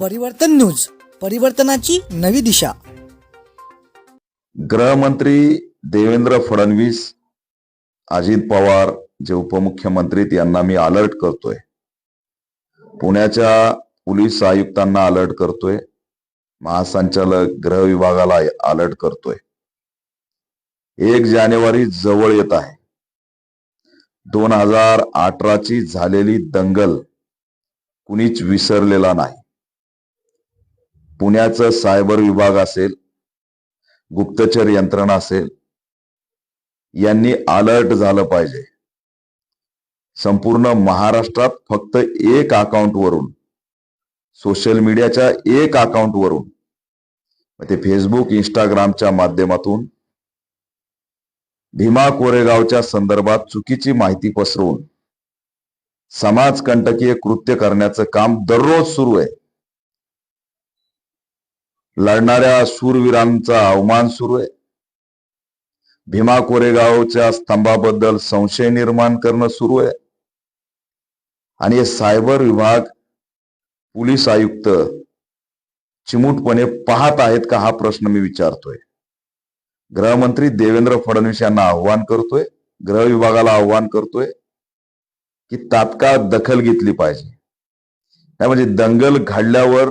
परिवर्तन न्यूज परिवर्तनाची नवी दिशा. गृहमंत्री देवेंद्र फडणवीस अजित पवार जे उपमुख्यमंत्री यांना मी अलर्ट करतोय. पुण्याच्या पोलीस आयुक्तांना अलर्ट करतोय. महासंचालक गृह विभागाला अलर्ट करतोय. एक जानेवारी जवळ येत आहे. दोन हजार अठराची झालेली दंगल कुणीच विसरलेला नाही. पुण्याचं सायबर विभाग असेल गुप्तचर यंत्रणा असेल यांनी अलर्ट झालं पाहिजे. संपूर्ण महाराष्ट्रात फक्त एक अकाउंट वरून सोशल मीडियाच्या एक अकाउंट वरून ते फेसबुक इंस्टाग्रामच्या माध्यमातून भीमा कोरेगावच्या संदर्भात चुकीची माहिती पसरवून समाजकंटकीय कृत्य करण्याचं काम दररोज सुरू आहे. लढणाऱ्या सूरवीरांचा अवमान सुरू आहे. भीमा कोरेगावच्या स्तंभाबद्दल संशय निर्माण करणं सुरू आहे. आणि सायबर विभाग पोलीस आयुक्त चिमूटपणे पाहत आहेत का हा प्रश्न मी विचारतोय. गृहमंत्री देवेंद्र फडणवीस यांना आव्हान करतोय. गृह विभागाला आव्हान करतोय की तात्काळ दखल घेतली पाहिजे. म्हणजे दंगल घडल्यावर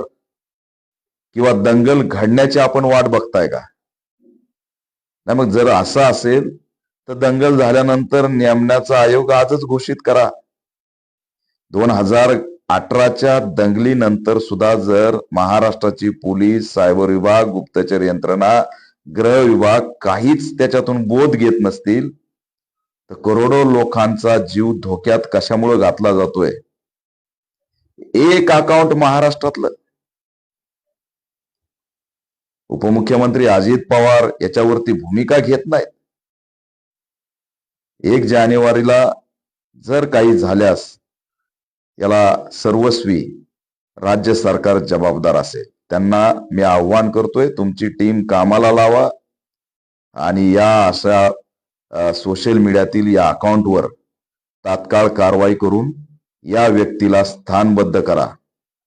किंवा दंगल घडण्याची आपण वाट बघताय का? नाही मग जर असं असेल तर दंगल झाल्यानंतर नेमण्याचा आयोग आजच घोषित करा. दोन हजार अठराच्या दंगलीनंतर सुद्धा जर महाराष्ट्राची पोलीस सायबर विभाग गुप्तचर यंत्रणा गृह विभाग काहीच त्याच्यातून बोध घेत नसतील तर करोडो लोकांचा जीव धोक्यात कशामुळे घातला जातोय? एक अकाउंट महाराष्ट्रातलं. उपमुख्यमंत्री अजित पवार याच्यावरती भूमिका घेत नाहीत. एक जानेवारीला जर काही झाल्यास याला सर्वस्वी राज्य सरकार जबाबदार असेल. त्यांना मी आव्हान करतोय तुमची टीम कामाला लावा आणि या अशा सोशल मीडियातील या अकाउंटवर तात्काळ कारवाई करून या व्यक्तीला स्थानबद्ध करा.